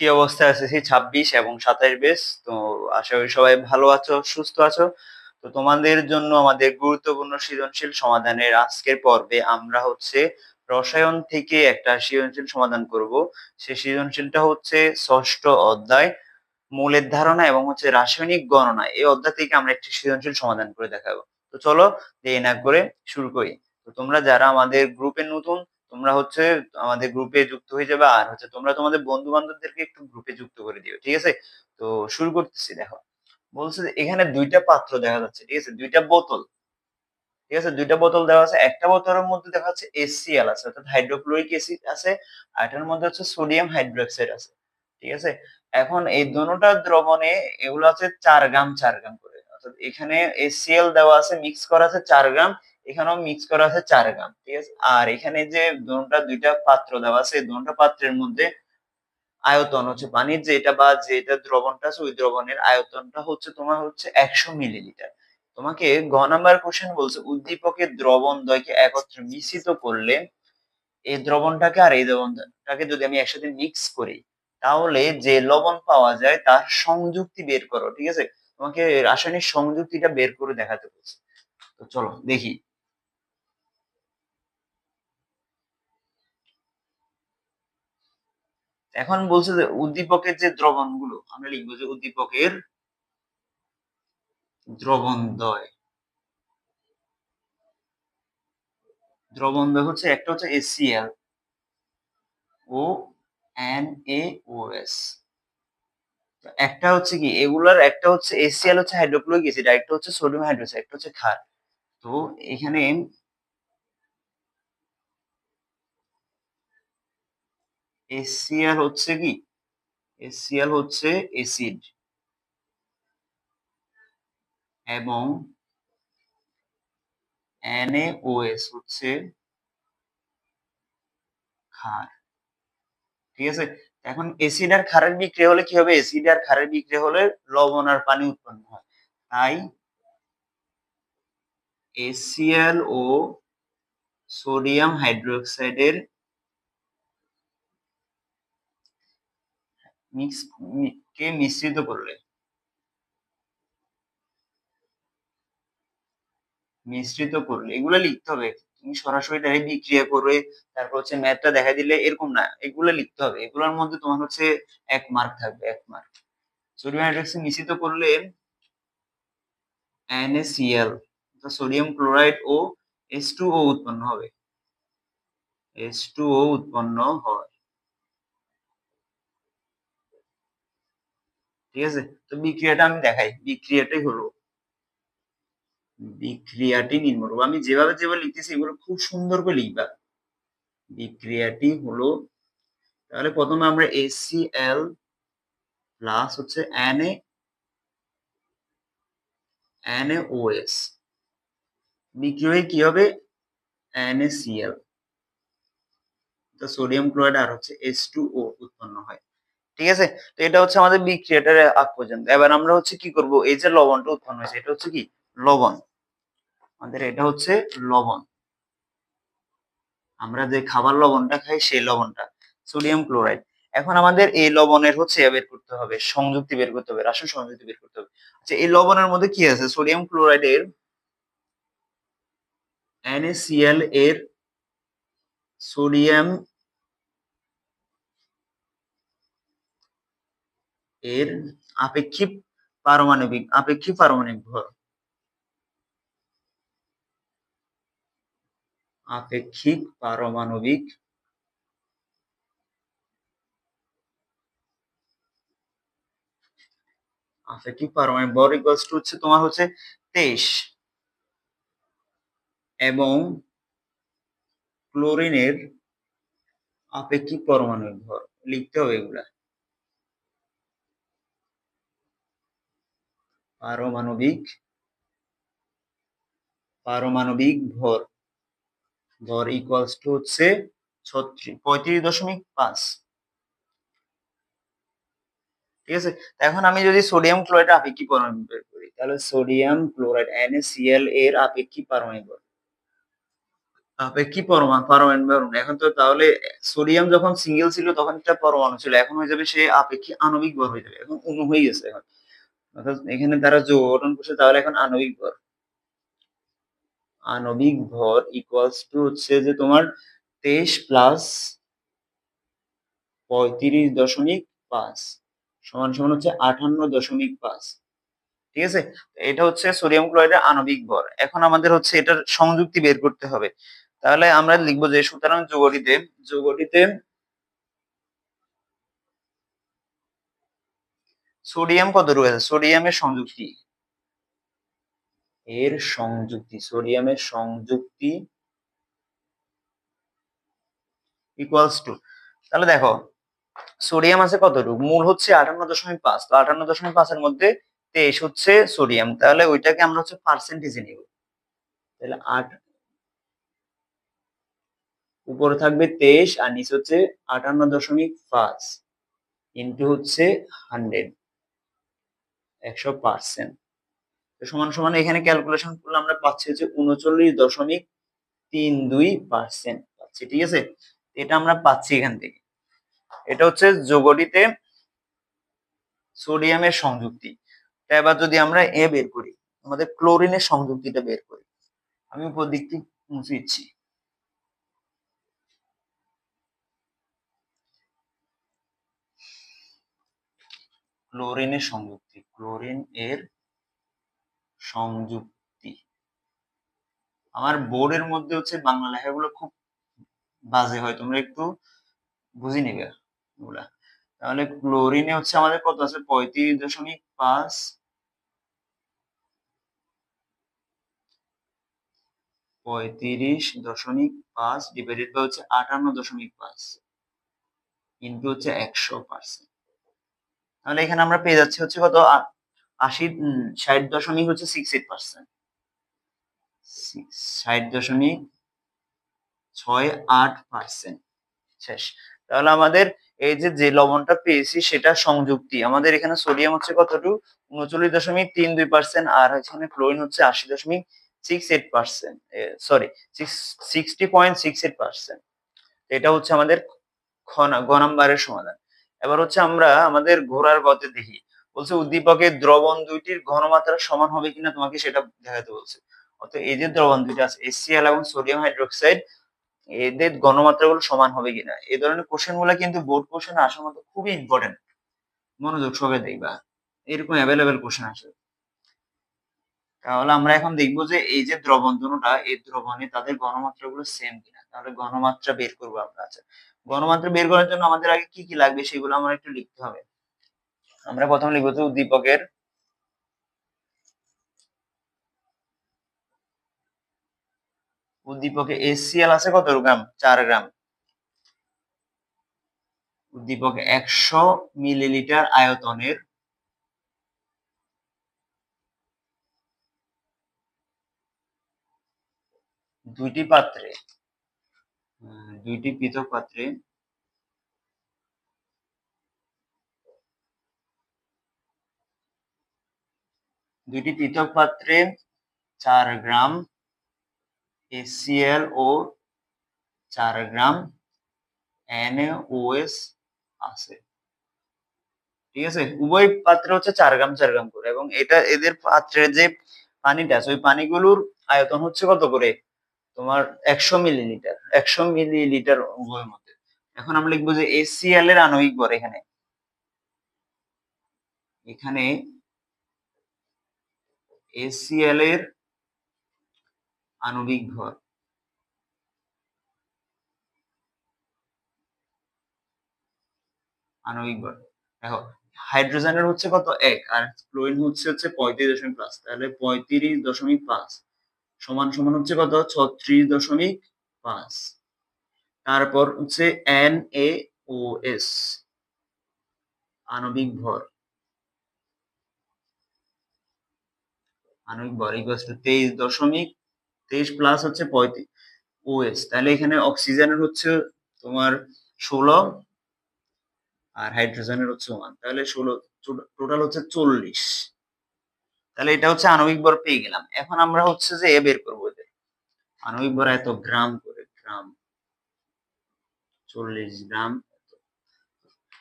কি অবস্থায় আছে? সেই ছাব্বিশ এবং সাতাশ বেস তো আশা করি সবাই ভালো আছো, সুস্থ আছো। তো তোমাদের জন্য আমাদের গুরুত্বপূর্ণ সৃজনশীল সমাধানের আজকের পর্বে আমরা হচ্ছে রসায়ন থেকে একটা সৃজনশীল সমাধান করব। সেই সৃজনশীলটা হচ্ছে ষষ্ঠ অধ্যায়, মূলের ধারণা এবং হচ্ছে রাসায়নিক গণনা। এই অধ্যায় থেকে আমরা একটি সৃজনশীল সমাধান করে দেখাবো। তো চলো দেরি না করে শুরু করি। তো তোমরা যারা আমাদের গ্রুপে নতুন তোমরা হচ্ছে আমাদের গ্রুপে যুক্ত হয়ে যাবে আর হচ্ছে তোমরা তোমাদের বন্ধু বান্ধবদেরকে একটু গ্রুপে যুক্ত করে দিও, ঠিক আছে? তো শুরু করতেছি দেখো। বলছে এখানে দুইটা পাত্র দেখা যাচ্ছে, ঠিক আছে? দুইটা বোতল, ঠিক আছে? দুইটা বোতল দেওয়া আছে। একটা বোতলের মধ্যে দেখা যাচ্ছে এসিএল আছে, অর্থাৎ হাইড্রোক্লোরিক অ্যাসিড আছে, আর এটার মধ্যে হচ্ছে সোডিয়াম হাইড্রোক্সাইড আছে, ঠিক আছে? এখন এই দোনোটা দ্রবণে এগুলো আছে চার গ্রাম চার গ্রাম করে। অর্থাৎ এখানে এসিএল দেওয়া আছে মিক্স করা আছে চার গ্রাম এখানেও মিক্স করা আছে চার গ্রাম ঠিক আছে? আর এখানে যে দোনোটা দুইটা পাত্র দেওয়া আছে, এই পাত্রের মধ্যে আয়তন হচ্ছে পানির যে এটা বা যেটা দ্রবণটা আছে, ওই দ্রবণের আয়তনটা হচ্ছে তোমার হচ্ছে একশো মিলিলিটার তোমাকে গ নাম্বার কোশ্চেন বলছে, উদ্দীপকের দ্রবণ দ্বয়কে একত্রে মিশ্রিত করলে এই দ্রবণটাকে আর এই দ্রবণটাকে যদি আমি একসাথে মিক্স করি, তাহলে যে লবণ পাওয়া যায়, তার সংযুক্তি বের করো, ঠিক আছে? তোমাকে রাসায়নিক সংযুক্তিটা বের করে দেখাতে বলছে। তো চলো, দেখি। এখন বলছে যে উদ্দীপকের যে দ্রবণগুলো, আমরা লিখব যে উদ্দীপকের দ্রবণ দ্বয় দ্রবণ দ্বয় হচ্ছে একটা হচ্ছে এসিএল ও এন এ ও এস একটা হচ্ছে কি, এগুলার একটা হচ্ছে এসিএল হচ্ছে হাইড্রোক্লোরিক অ্যাসিড আর একটা হচ্ছে সোডিয়াম হাইড্রোক্সাইড একটা হচ্ছে ক্ষার। তো এখানে এসিএল হচ্ছে কি? এসিএল হচ্ছে অ্যাসিড এবং NaOS হচ্ছে ক্ষার। ঠিক আছে? এখন এসিড আর ক্ষারের বিক্রিয়া হলে কি হবে? এসিড আর ক্ষারের বিক্রিয়া হলে লবণ আর পানি উৎপন্ন হয়। তাই এসিএল ও সোডিয়াম হাইড্রোক্সাইডের কে মিশ্রিত করলে? মিশ্রিত করলে, এগুলো লিখতে হবে। তুমি সরাসরি ডাইরেক্ট বিক্রিয়া করে তারপর হচ্ছে ম্যাথটা দেখা দিলে এরকম না, এগুলো লিখতে হবে। এগুলোর মধ্যে তোমার হচ্ছে এক মার্ক থাকবে, এক মার্ক সোডিয়াম হাইড্রোক্সাইড মিশ্রিত করলে NaCl সোডিয়াম ক্লোরাইড ও H2O উৎপন্ন হবে। H2O উৎপন্ন হয়। ঠিক আছে? তো বিক্রিয়াটা আমি দেখাই। বিক্রিয়াটাই হলো। বিক্রিয়াটি নির্মূল আমি যেভাবে যেভাবে লিখতেছি এগুলো খুব সুন্দর করে লিখবা। বিক্রিয়াটি হলো, তাহলে প্রথমে আমরা এসিএল প্লাস হচ্ছে এনএ NaOS বিক্রিয়া কি হবে? তো সোডিয়াম ক্লোরাইড আর হচ্ছে এস টু ও উৎপন্ন হয়। ঠিক আছে? তো এটা হচ্ছে আমাদের বিক্রিয়াটার আগ পর্যন্ত। এবার আমরা হচ্ছে কি করব? এই যে লবণটা উৎপন্ন হয়েছে, এটা হচ্ছে কি? লবণ। আমাদের এটা হচ্ছে লবণ। আমরা যে খাবার লবণটা খাই, সেই লবণটা। সোডিয়াম ক্লোরাইড এখন আমাদের এই লবণের হচ্ছে বের করতে হবে, সংযুক্তি বের করতে হবে, রাসায়নিক সংযুক্তি বের করতে হবে। আচ্ছা এই লবণের মধ্যে কি আছে? সোডিয়াম ক্লোরাইডের NaCl এর সোডিয়াম এর আপেক্ষিক পারমাণবিক আপেক্ষিক পারমাণবিক ভর। আপেক্ষিক পারমাণবিক আপেক্ষিক পারমাণবিক ভর ইকুয়ালস টু হচ্ছে তোমার হচ্ছে তেইশ। এবং ক্লোরিনের আপেক্ষিক পারমাণবিক ভর, লিখতে হবে এগুলা। পারমাণবিক পারমাণবিক ভর। ভর ইকুয়ালস টু হচ্ছে পঁয়ত্রিশ দশমিক পাঁচ। ঠিক আছে? এখন আমি যদি সোডিয়াম ক্লোরাইড আপেক্ষিক পারমাণবিক বের করি, তাহলে সোডিয়াম ক্লোরাইড NaCl এর আপেক্ষিক পারমাণবিক ভর আপেক্ষিক পরমাণু পারমাণবিক পরমাণু এখন তো তাহলে সোডিয়াম যখন সিঙ্গেল ছিল, তখন একটা পরমাণু ছিল। এখন হয়ে যাবে সে আপেক্ষিক আণবিক ভর হয়ে যাবে। এখন অণু হয়ে গেছে এখন। এখানে তারা যৌগ গঠন করছে তাহলে এখন আণবিক ভর। আণবিক ভর ইকুয়ালস টু হচ্ছে যে তোমার তেইশ প্লাস পঁয়ত্রিশ দশমিক পাঁচ, সমান সমান হচ্ছে আঠান্ন দশমিক পাঁচ। ঠিক আছে? এটা হচ্ছে সোডিয়াম ক্লোরাইডের আণবিক ভর। এখন আমাদের হচ্ছে এটার সংযুক্তি বের করতে হবে। তাহলে আমরা লিখব যে সুতরাং যৌগটিতে যৌগটিতে সোডিয়াম কত রয়েছে? সোডিয়ামের সংযুক্তি এর সংযুক্তি, সোডিয়ামের সংযুক্তি ইকুয়ালস টু তাহলে দেখো, সোডিয়াম আছে কতটুকু? মূল হচ্ছে আটান্ন দশমিক পাঁচ। তো আটান্ন দশমিক পাঁচের মধ্যে তেইশ হচ্ছে সোডিয়াম। তাহলে ওইটাকে আমরা হচ্ছে পার্সেন্টেজে নিব। তাহলে আট উপরে থাকবে তেইশ আর নিচে হচ্ছে আটান্ন দশমিক পাঁচ। ইন্টু হচ্ছে হান্ড্রেড একশো পার্সেন্ট। তো সমান সমান এখানে ক্যালকুলেশন করলে আমরা পাচ্ছি হচ্ছে উনচল্লিশ দশমিক তিন দুই পার্সেন্ট পাচ্ছি, ঠিক আছে? এটা আমরা পাচ্ছি এখান থেকে। এটা হচ্ছে যোগটিতে সোডিয়ামের সংযুক্তি। এবার যদি আমরা এ বের করি, আমাদের ক্লোরিনের সংযুক্তিটা বের করি। আমি উপর দিকটি মুছে দিচ্ছি। ক্লোরিনের সংযুক্তি, ক্লোরিন এর সংযুক্তি। আমার বোর্ডের মধ্যে হচ্ছে বাংলা লেখাগুলো খুব বাজে হয়, তোমরা একটু বুঝি নিবে এগুলা। তাহলে ক্লোরিনে হচ্ছে আমাদের কত আছে? পঁয়ত্রিশ দশমিক পাঁচ পঁয়ত্রিশ দশমিক পাঁচ ডিভাইডেড বাই হচ্ছে আটান্ন দশমিক পাঁচ ইন্টু হচ্ছে একশো পার্সেন্ট। তাহলে এখানে আমরা পেয়ে যাচ্ছি হচ্ছে কত? আশি ষাট দশমিক হচ্ছে সিক্স এইট পার্সেন্ট ষাট দশমিক ছয় আট পার্সেন্ট শেষ। তাহলে আমাদের এই যে যে লবণটা পেয়েছি সেটা সংযুক্তি। আমাদের এখানে সোডিয়াম হচ্ছে কতটুকু? উনচল্লিশ দশমিক তিন দুই পার্সেন্ট আর এখানে ক্লোরিন হচ্ছে আশি দশমিক six eight percent sorry sixty point six eight percent এটা হচ্ছে আমাদের গ নাম্বারের সমাধান। এবার হচ্ছে আমরা আমাদের ঘোড়ার গতে দেখি। বলছে, উদ্দীপকের দ্রবণ দুইটির ঘনমাত্রা সমান হবে কিনা তোমাকে সেটা দেখাতে বলছে। অর্থাৎ এই যে দ্রবণ দুইটা আছে এসিএল এবং সোডিয়াম হাইড্রোক্সাইড এদের গণমাত্রাগুলো সমান হবে কিনা? এই ধরনের কোশ্চেনগুলো কিন্তু বোর্ড কোশ্চেন আসার মতো খুবই ইম্পর্টেন্ট মনোযোগ সহকারে দেখবা। এরকম অ্যাভেলেবেল কোশ্চেন আসে তাহলে আমরা এখন দেখব যে এই যে দ্রবণ দুটা, এই দ্রবণে তাদের ঘনমাত্রা গুলো সেম কিনা? তাহলে গণমাত্রা বের করব আমরা। আচ্ছা গণমাত্রা বের করার জন্য আমাদের আগে কি কি লাগবে সেগুলো আমরা একটু লিখতে হবে। আমরা প্রথমে লিখব যে উদ্দীপকের উদ্দীপকে এসিএল আছে কত গ্রাম? চার গ্রাম। উদ্দীপক একশো মিলিলিটার আয়তনের দুইটি পাত্রে দুইটি পৃথক পাত্রে দুইটি পৃথক পাত্রে চার গ্রাম এসিএল ও চার গ্রাম এনএওএস আছে। ঠিক আছে? উভয় পাত্রে হচ্ছে চার গ্রাম চার গ্রাম করে। এবং এটা এদের পাত্রের যে পানিটা আছে, ওই পানিগুলোর আয়তন হচ্ছে কত করে? তোমার একশো মিলিলিটার একশো মিলিলিটার উভয়ের মধ্যে এখন আমরা লিখব যে এসিএল এর আণবিক ভর এখানে। এখানে এসিএল এর আণবিক ভর। আণবিক ভর। দেখো, হাইড্রোজেনের হচ্ছে কত? এক, আর ক্লোরিন হচ্ছে হচ্ছে পঁয়ত্রিশ দশমিক পাঁচ। তাহলে পঁয়ত্রিশ দশমিক পাঁচ। সমান সমান হচ্ছে কত? ছত্রিশ দশমিক পাঁচ। তারপর হচ্ছে এন এ ও এস আণবিক ভর। আণবিক ভর ইকুয়াল টু তেইশ দশমিক তেইশ প্লাস হচ্ছে পঁয়ত্রিশ। ওএস তাহলে এখানে অক্সিজেনের হচ্ছে তোমার ষোলো আর হাইড্রোজেনের হচ্ছে ওয়ান তাহলে ষোলো, টোটাল হচ্ছে চল্লিশ। তাহলে এটা হচ্ছে আণবিক ভর পেয়ে গেলাম। এখন আমরা হচ্ছে যে এ বের করব এদের। আণবিক ভর এত গ্রাম করে, গ্রাম। চল্লিশ গ্রাম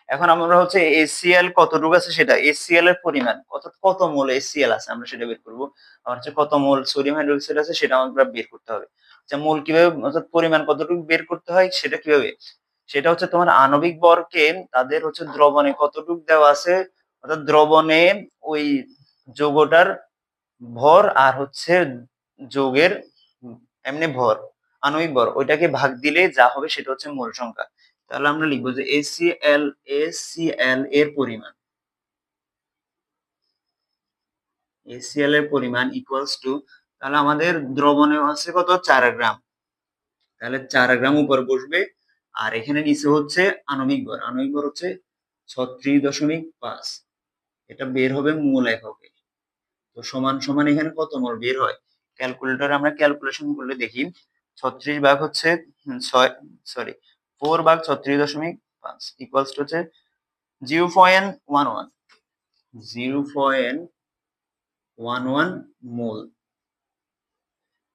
এখন আমরা হচ্ছে এসিএল কতটুকু আছে সেটা এসিএল এর পরিমাণ কত কত মোল এসিএল আছে আমরা সেটা বের করব। আমার হচ্ছে কত মোল সোডিয়াম হাইড্রোক্সাইড আছে সেটা আমরা বের করতে হবে। আচ্ছা মোল কীভাবে, অর্থাৎ পরিমাণ কতটুকু বের করতে হয় সেটা কীভাবে? সেটা হচ্ছে তোমার আণবিক বরকে তাদের হচ্ছে দ্রবণে কতটুকু দেওয়া আছে, অর্থাৎ দ্রবণে ওই যৌগটার ভর আর হচ্ছে যোগের এমনি ভর, আণবিক ভর, ওইটাকে ভাগ দিলে যা হবে সেটা হচ্ছে মূল সংখ্যা। তাহলে আমরা লিখব যে এসিএল এসিএল এর পরিমাণ। এসিএল এর পরিমাণ ইকুয়ালস টু তাহলে আমাদের দ্রবণে আছে কত? চার গ্রাম। তাহলে চার গ্রাম উপর বসবে, আর এখানে নিচে হচ্ছে আণবিক ভর। আণবিক ভর হচ্ছে ছত্রিশ দশমিক পাঁচ। এটা বের হবে মূল এককে। তো সমান সমান এখানে কত মোল বের হয়? ক্যালকুলেটর আমরা ক্যালকুলেশন করলে দেখি। ছত্রিশ ভাগ হচ্ছে ছয় সরি ফোর ভাগ ছত্রিশ দশমিক পাঁচ ইকুয়ালস টু হচ্ছে zero point one one zero point one one mole.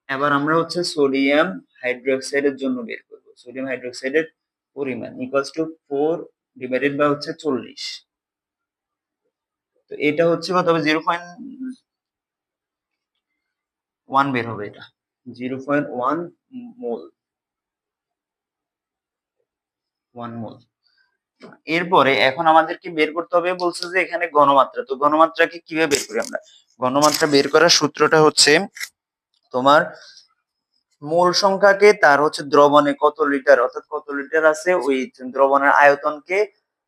এবার আমরা হচ্ছে সোডিয়াম হাইড্রোক্সাইডের জন্য বের করব। সোডিয়াম হাইড্রোক্সাইডের পরিমাণ equals to four divided by হচ্ছে চল্লিশ। তো এটা হচ্ছে কত হবে? জিরো পয়েন্ট ওয়ান বের হবে এটা। Zero point one mole one mole এরপরে এখন আমাদেরকে বের করতে হবে, বলছে যে এখানে গণমাত্রা তো গণমাত্রাকে কীভাবে বের করি আমরা? গণমাত্রা বের করার সূত্রটা হচ্ছে তোমার মোল সংখ্যাকে তার হচ্ছে দ্রবণে কত লিটার? অর্থাৎ কত লিটার আছে? ওই দ্রবণের আয়তনকে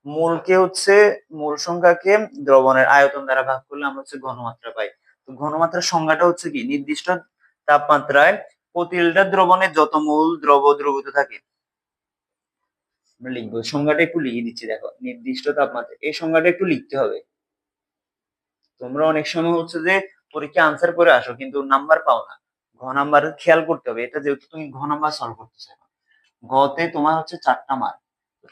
মূলকে হচ্ছে, মূল সংখ্যাকে দ্রবণের আয়তন দ্বারা ভাগ করলে আমরা হচ্ছে ঘনমাত্রা পাই। ঘনমাত্রার সংজ্ঞাটা হচ্ছে কি? নির্দিষ্ট তাপমাত্রায় প্রতি লিটার দ্রবণে যত মূল দ্রব দ্রবীভূত থাকে। আমরা লিখব সংজ্ঞাটা একটু লিখে দিচ্ছি, দেখো। নির্দিষ্ট তাপমাত্রা, এই সংজ্ঞাটা একটু লিখতে হবে। তোমরা অনেক সময় হচ্ছে যে পরীক্ষা আনসার করে আসো, কিন্তু নাম্বার পাও না। ঘ নাম্বার খেয়াল করতে হবে, এটা যেহেতু তুমি ঘ নাম্বার সলভ করতে চাই গতে তোমার হচ্ছে চারটা মার্ক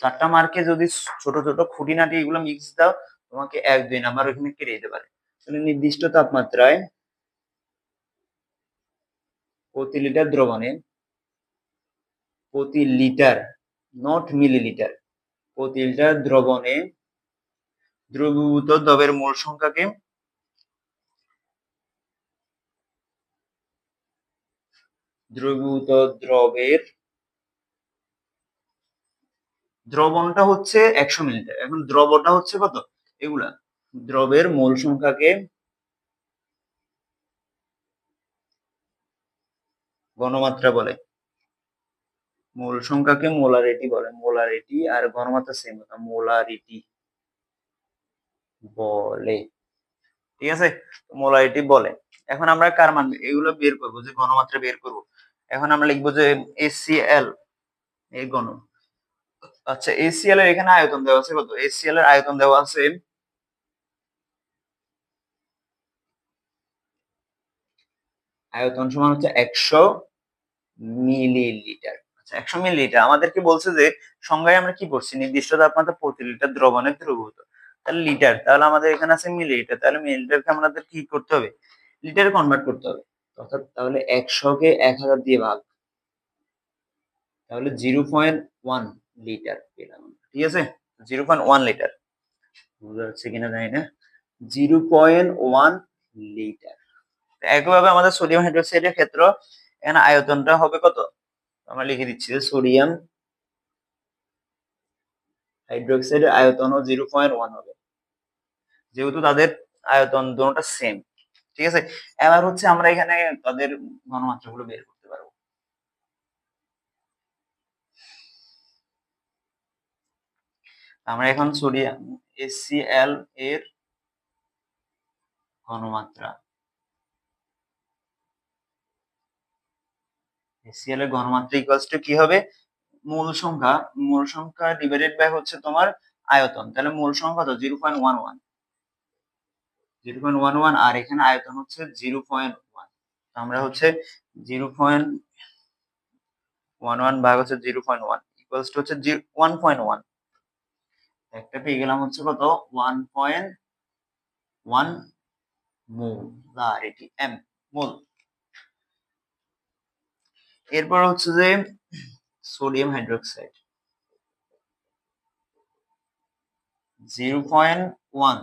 চারটা মার্কে যদি ছোট ছোট খুঁটিনাটি এগুলো মিক্স দাও, তোমাকে এক, দুই নাম্বার ওখানে কেটে দিতে পারে। তাহলে নির্দিষ্ট তাপমাত্রায় প্রতি লিটার দ্রবণে প্রতি লিটার নট মিলিলিটার প্রতি লিটার দ্রবণে দ্রবীভূত দ্রবের মোল সংখ্যাকে দ্রবীভূত দ্রবের দ্রবণটা হচ্ছে একশো মিলিলিটার এখন দ্রবটা হচ্ছে কত? এগুলা। দ্রবের মোল সংখ্যাকে ঘনমাত্রা বলে। মোল সংখ্যাকে মোলারিটি বলে। মোলারিটি আর ঘনমাত্রা সেম কথা মোলারিটি বলে। ঠিক আছে? মোলারিটি বলে। এখন আমরা কার মান এগুলো বের করব, যে ঘনমাত্রা বের করব। এখন আমরা লিখব যে এসিএল এই গণ আচ্ছা এসিএল এর এখানে আয়তন দেওয়া আছে কত? এসিএল এর আয়তন দেওয়া আছে আয়তন সমান হচ্ছে একশো মিলিলিটার। আচ্ছা একশো মিলিলিটার। আমাদেরকে বলছে যে, সংজ্ঞায় আমরা কি করছি নির্দিষ্ট তাপমাত্রা প্রতি লিটার দ্রবণের দ্রবীভূত। তাহলে লিটার, তাহলে আমাদের এখানে আছে মিলিলিটার। তাহলে মিলিলিটারকে আমাদের কি করতে হবে? লিটারে কনভার্ট করতে হবে। অর্থাৎ তাহলে একশোকে এক হাজার দিয়ে ভাগ। তাহলে জিরো পয়েন্ট ওয়ান লিটার পেলাম ঠিক আছে? Zero point one litre. বুঝা যাচ্ছে কিনা জানি না। Zero point one litre. একইভাবে আমাদের সোডিয়াম হাইড্রোক্সাইডের ক্ষেত্র, এখানে আয়তনটা হবে কত? আমরা লিখে দিচ্ছি যে সোডিয়াম হাইড্রোক্সাইডের আয়তনও জিরো পয়েন্ট ওয়ান হবে। যেহেতু তাদের আয়তন দুটোটা সেম ঠিক আছে? এবার হচ্ছে আমরা এখানে তাদের ঘনমাত্রাগুলো বের করতে পারব। আমরা এখন সোডিয়াম এসিএল এর ঘনমাত্রা এসিএল এর ঘনমাত্রা ইকুয়ালস টু কি হবে? মূল সংখ্যা মূল সংখ্যা ডিভাইডেড বাই হচ্ছে তোমার আয়তন। তাহলে মূল সংখ্যা তো zero point one one zero point one one আর এখানে আয়তন হচ্ছে জিরো পয়েন্ট ওয়ান আমরা হচ্ছে জিরো পয়েন্ট ওয়ান ওয়ান ভাগ হচ্ছে zero point one equals to হচ্ছে ওয়ান পয়েন্ট ওয়ান একটা পেয়ে গেলাম হচ্ছে কত? One point one molarity M mole এরপর হচ্ছে যে sodium hydroxide. Zero point one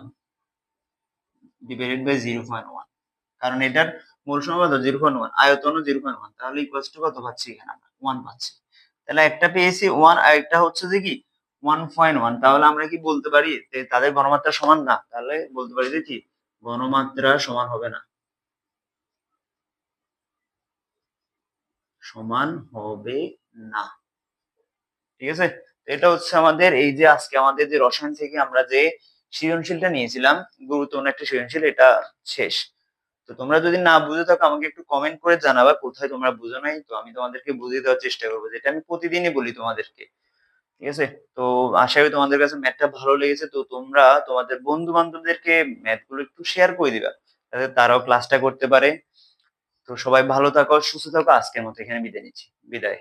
divided by zero point one. কারণ এটার মূল সময় কত? Zero point one. আয়তনও zero point one. তাহলে ইকুয়ালস টু কত পাচ্ছি এখানে আমরা? ওয়ান পাচ্ছি। তাহলে একটা পেয়েছি ওয়ান, আর একটা হচ্ছে যে কি? One point one. তাহলে আমরা কি বলতে পারি তাদের ঘনমাত্রা সমান না? তাহলে বলতে পারি যে কি? ঘনমাত্রা সমান হবে না। সমান হবে না। ঠিক আছে? এটা হচ্ছে আমাদের এই যে আজকে আমাদের যে রসায়ন থেকে আমরা যে সৃজনশীলটা নিয়েছিলাম, গুরুত্বপূর্ণ একটা সৃজনশীল, এটা শেষ। তো তোমরা যদি না বুঝে থাকো, আমাকে একটু কমেন্ট করে জানাবা কোথায় তোমরা বুঝো নাই, তো আমি তোমাদেরকে বুঝিয়ে দেওয়ার চেষ্টা করব, যেটা আমি প্রতিদিনই বলি তোমাদেরকে। ঠিক আছে? তো আশা করি তোমাদের কাছে ম্যাথটা ভালো লেগেছে, তো তোমরা তোমাদের বন্ধু বান্ধবদেরকে ম্যাথগুলো একটু শেয়ার করে দিবা, যাতে তারাও ক্লাসটা করতে পারে। তো সবাই ভালো থাকো সুস্থ থাকো আজকের মতো এখানে বিদায় নিচ্ছি। বিদায়।